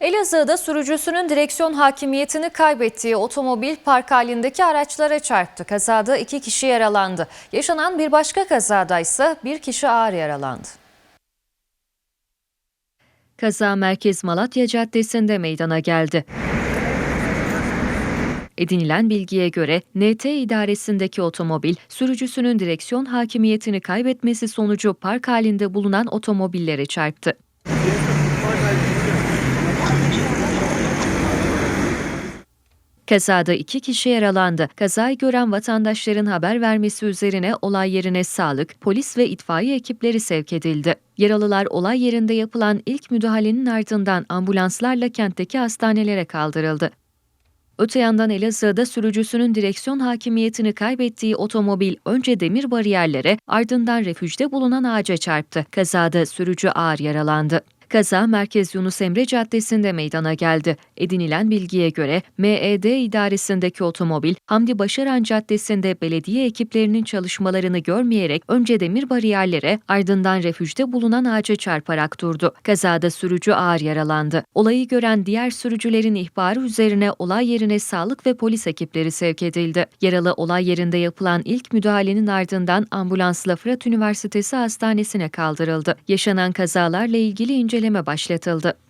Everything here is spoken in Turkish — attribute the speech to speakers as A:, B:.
A: Elazığ'da sürücüsünün direksiyon hakimiyetini kaybettiği otomobil park halindeki araçlara çarptı. Kazada iki kişi yaralandı. Yaşanan bir başka kazada ise bir kişi ağır yaralandı. Kaza Merkez Malatya Caddesi'nde meydana geldi. Edinilen bilgiye göre NT idaresindeki otomobil sürücüsünün direksiyon hakimiyetini kaybetmesi sonucu park halinde bulunan otomobillere çarptı. Kazada iki kişi yaralandı. Kazayı gören vatandaşların haber vermesi üzerine olay yerine sağlık, polis ve itfaiye ekipleri sevk edildi. Yaralılar olay yerinde yapılan ilk müdahalenin ardından ambulanslarla kentteki hastanelere kaldırıldı. Öte yandan Elazığ'da sürücüsünün direksiyon hakimiyetini kaybettiği otomobil önce demir bariyerlere ardından refüjde bulunan ağaca çarptı. Kazada sürücü ağır yaralandı. Kaza Merkez Yunus Emre Caddesi'nde meydana geldi. Edinilen bilgiye göre MED idaresindeki otomobil Hamdi Başaran Caddesi'nde belediye ekiplerinin çalışmalarını görmeyerek önce demir bariyerlere ardından refüjde bulunan ağaca çarparak durdu. Kazada sürücü ağır yaralandı. Olayı gören diğer sürücülerin ihbarı üzerine olay yerine sağlık ve polis ekipleri sevk edildi. Yaralı olay yerinde yapılan ilk müdahalenin ardından ambulansla Fırat Üniversitesi Hastanesi'ne kaldırıldı. Yaşanan kazalarla ilgili inceleme başlatıldı.